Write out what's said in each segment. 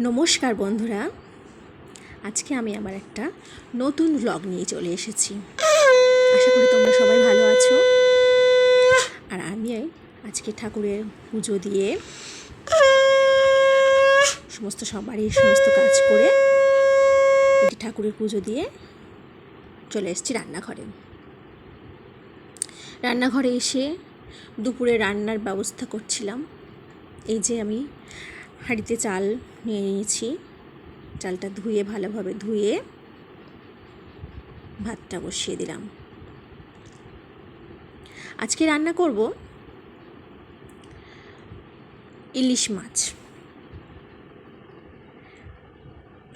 নমস্কার বন্ধুরা। আজকে আমি আমার একটা নতুন ব্লগ নিয়ে চলে এসেছি। আশা করি তোমরা সবাই ভালো আছো। আর আমি আজকে ঠাকুরের পুজো দিয়ে সমস্ত সবারই সমস্ত কাজ করে এটি ঠাকুরের পুজো দিয়ে চলে এসেছি রান্নাঘরে। রান্নাঘরে এসে দুপুরে রান্নার ব্যবস্থা করছিলাম। এই যে আমি হাঁড়িতে চাল নিয়ে নিয়েছি। চালটা ধুয়ে, ভালোভাবে ধুয়ে ভাতটা বসিয়ে দিলাম। আজকে রান্না করব ইলিশ মাছ।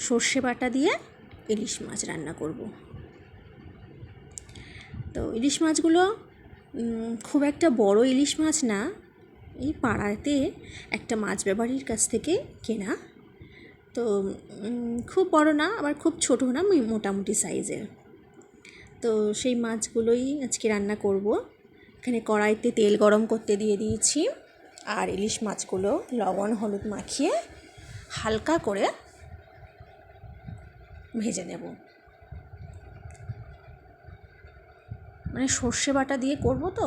সর্ষে বাটা দিয়ে ইলিশ মাছ রান্না করব। তো ইলিশ মাছগুলো খুব একটা বড় ইলিশ মাছ না এই পাড়াতে একটা মাছ ব্যাপারীর কাছ থেকে কেনা। তো খুব বড় না, আবার খুব ছোট না মোটামুটি সাইজের। তো সেই মাছগুলোই আজকে রান্না করব। এখানে কড়াইতে তেল গরম করতে দিয়ে দিয়েছি। আর ইলিশ মাছগুলো লবণ, হলুদ মাখিয়ে হালকা করে ভেজে নেব। মানে সর্ষে বাটা দিয়ে করব তো?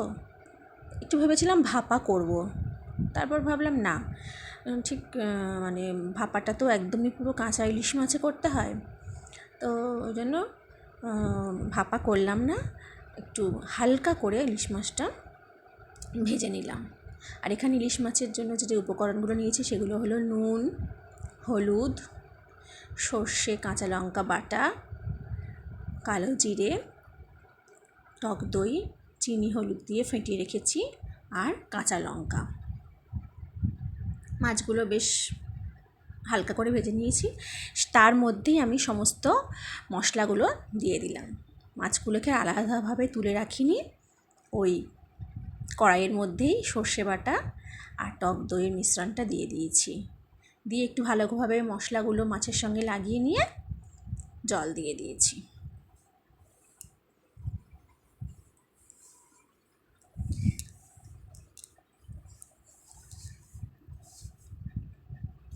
একটু ভেবেছিলাম ভাপা করব। তারপর ভাবলাম, না। ঠিক মানে ভাপাটা তো একদমই পুরো কাঁচা ইলিশ মাছে করতে হয়। তো ওই জন্য ভাপা করলাম না, একটু হালকা করে ইলিশ মাছটা ভেজে নিলাম। আর এখানে ইলিশ মাছের জন্য যে উপকরণগুলো নিয়েছি সেগুলো হলো নুন, হলুদ, সর্ষে, কাঁচা লঙ্কা বাটা, কালো জিরে, টক দই, চিনি, হলুদ দিয়ে ফেটিয়ে রেখেছি, আর কাঁচা লঙ্কা। মাছগুলো বেশ হালকা করে ভেজে নিয়েছি। তার মধ্যেই আমি সমস্ত মশলাগুলো দিয়ে দিলাম। মাছগুলোকে আলাদাভাবে তুলে রাখিনি। ওই কড়াইয়ের মধ্যেই সর্ষে বাটা আর টক দইয়ের মিশ্রণটা দিয়ে দিয়েছি। দিয়ে একটু ভালোভাবে মশলাগুলো মাছের সঙ্গে লাগিয়ে নিয়ে জল দিয়ে দিয়েছি।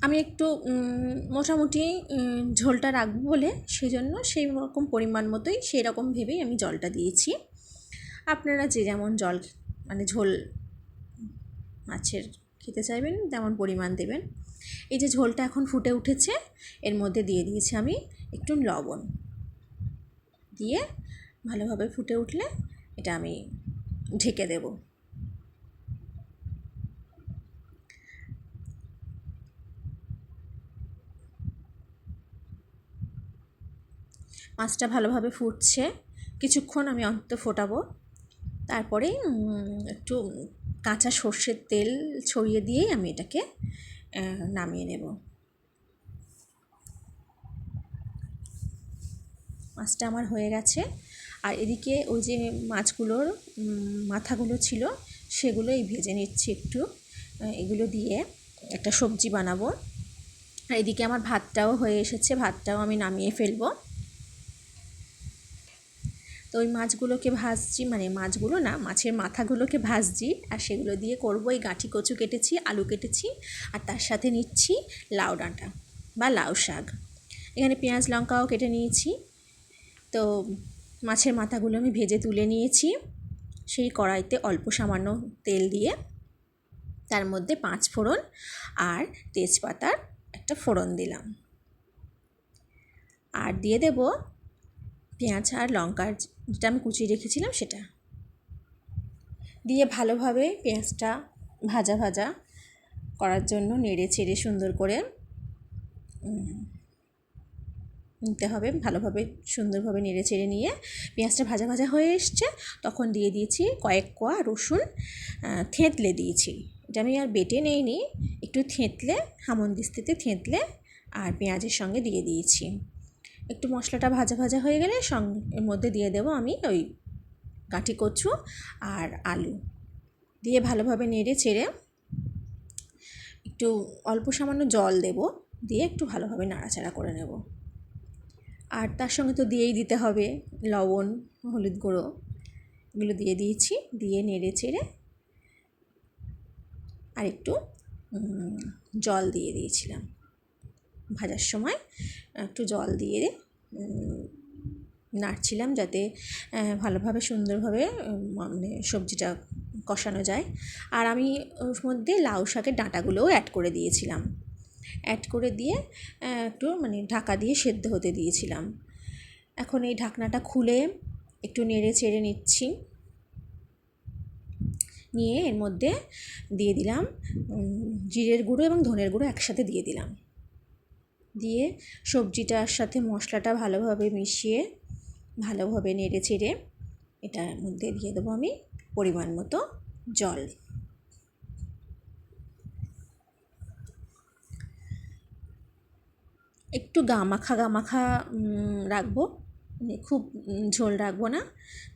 আমি একটু মোটামুটি ঝোলটা রাখব বলে সেজন্য সেই রকম পরিমাণ মতোই সেই রকম ভেবেই আমি জলটা দিয়েছি। আপনারা যে যেমন জল মানে ঝোল মাছের খেতে চাইবেন তেমন পরিমাণ দেবেন। এই যে ঝোলটা এখন ফুটে উঠেছে, এর মধ্যে দিয়ে দিয়েছি আমি একটু লবণ। দিয়ে ভালোভাবে ফুটে উঠলে এটা আমি ঢেকে দেবো। মাছটা ভালোভাবে ফুটছে। কিছুক্ষণ আমি অন্তত ফোটাবো। তারপরে একটু কাঁচা সর্ষের তেল ছড়িয়ে দিয়েই আমি এটাকে নামিয়ে নেব। মাছটা আমার হয়ে গেছে। আর এদিকে ওই যে মাছগুলোর মাথাগুলো ছিল সেগুলো এই ভেজে নিচ্ছি একটু। এগুলো দিয়ে একটা সবজি বানাবো। আর এদিকে আমার ভাতটাও হয়ে এসেছে, ভাতটাও আমি নামিয়ে ফেলব। তো ওই মাছগুলোকে ভাজছি মানে মাছগুলো না, মাছের মাথাগুলোকে ভাজছি আর সেগুলো দিয়ে করব। এই গাঁঠি কচু কেটেছি, আলু কেটেছি আর তার সাথে নিচ্ছি লাউ ডাঁটা বা লাউ শাক। এখানে পেঁয়াজ লঙ্কাও কেটে নিয়েছি। তো মাছের মাথাগুলো আমি ভেজে তুলে নিয়েছি সেই কড়াইতে অল্প সামান্য তেল দিয়ে। তার মধ্যে পাঁচ ফোড়ন আর তেজপাতার একটা ফোড়ন দিলাম। আর দিয়ে দেব পেঁয়াজ আর লঙ্কার যেটা আমি কুচিয়ে রেখেছিলাম সেটা। দিয়ে ভালোভাবে পেঁয়াজটা ভাজা ভাজা করার জন্য নেড়ে চেড়ে সুন্দর করে নিতে হবে। ভালোভাবে সুন্দরভাবে নেড়ে চেড়ে নিয়ে পেঁয়াজটা ভাজা ভাজা হয়ে এসছে, তখন দিয়ে দিয়েছি কয়েক কোয়া রসুন থেঁতলে দিয়েছি। এটা আমি আর বেটে নেইনি, একটু থেঁতলে হামনদিস্তিতে থেঁতলে আর পেঁয়াজের সঙ্গে দিয়ে দিয়েছি। একটু মশলাটা ভাজা ভাজা হয়ে গেলে সঙ্গে, এর মধ্যে দিয়ে দেবো আমি ওই কাঠি কচু আর আলু। দিয়ে ভালোভাবে নেড়ে চেড়ে একটু অল্প সামান্য জল দেব, দিয়ে একটু ভালোভাবে নাড়াচাড়া করে নেব। আর তার সঙ্গে তো দিয়েই দিতে হবে, লবণ, হলুদ গুঁড়ো, এগুলো দিয়ে দিয়েছি, দিয়ে নেড়ে চেড়ে আর একটু জল দিয়ে দিয়েছিলাম। ভাজার সময় একটু জল দিয়ে নাড়ছিলাম যাতে ভালোভাবে সুন্দরভাবে মানে সবজিটা কষানো যায়। আর আমি ওর মধ্যে লাউ শাকের ডাঁটাগুলোও অ্যাড করে দিয়েছিলাম। অ্যাড করে দিয়ে একটু মানে ঢাকা দিয়ে সেদ্ধ হতে দিয়েছিলাম। এখন এই ঢাকনাটা খুলে একটু নেড়ে চেড়ে নিচ্ছি। নিয়ে এর মধ্যে দিয়ে দিলাম জিরের গুঁড়ো এবং ধনের গুঁড়ো একসাথে দিয়ে দিলাম। দিয়ে সবজিটার সাথে মশলাটা ভালোভাবে মিশিয়ে ভালোভাবে নেড়ে চেড়ে এটার মধ্যে দিয়ে দেবো আমি পরিমাণ মতো জল। একটু গামাখা গামাখা রাখব মানে খুব ঝোল রাখব না,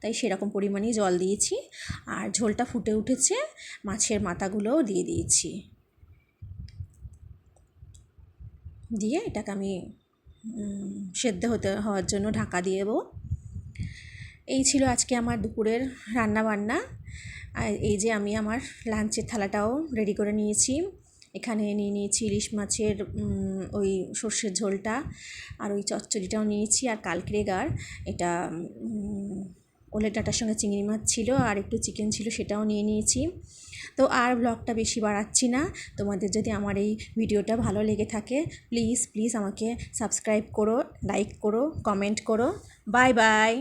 তাই সেরকম পরিমাণেই জল দিয়েছি। আর ঝোলটা ফুটে উঠেছে, মাছের মাথাগুলোও দিয়ে দিয়েছি। দিয়ে এটাকে আমি সেদ্ধ হতে, হওয়ার জন্য ঢাকা দিয়ে দেবো। এই ছিল আজকে আমার দুপুরের রান্না বান্না আর এই যে আমি আমার লাঞ্চের থালাটাও রেডি করে নিয়েছি। এখানে নিয়ে নিয়েছি ইলিশ মাছের ওই সর্ষের ঝোলটা আর ওই চচ্চড়িটাও নিয়েছি। আর কালকেগার এটা ওলের ডাঁটার সঙ্গে চিংড়ি মাছ ছিল আর একটু চিকেন ছিল সেটাও নিয়ে নিয়েছি। তো আর ব্লগটা বেশি বাড়াচ্ছি না। তোমাদের যদি আমার এই ভিডিওটা ভালো লেগে থাকে প্লিজ প্লিজ আমাকে সাবস্ক্রাইব করো লাইক করো কমেন্ট করো। Bye bye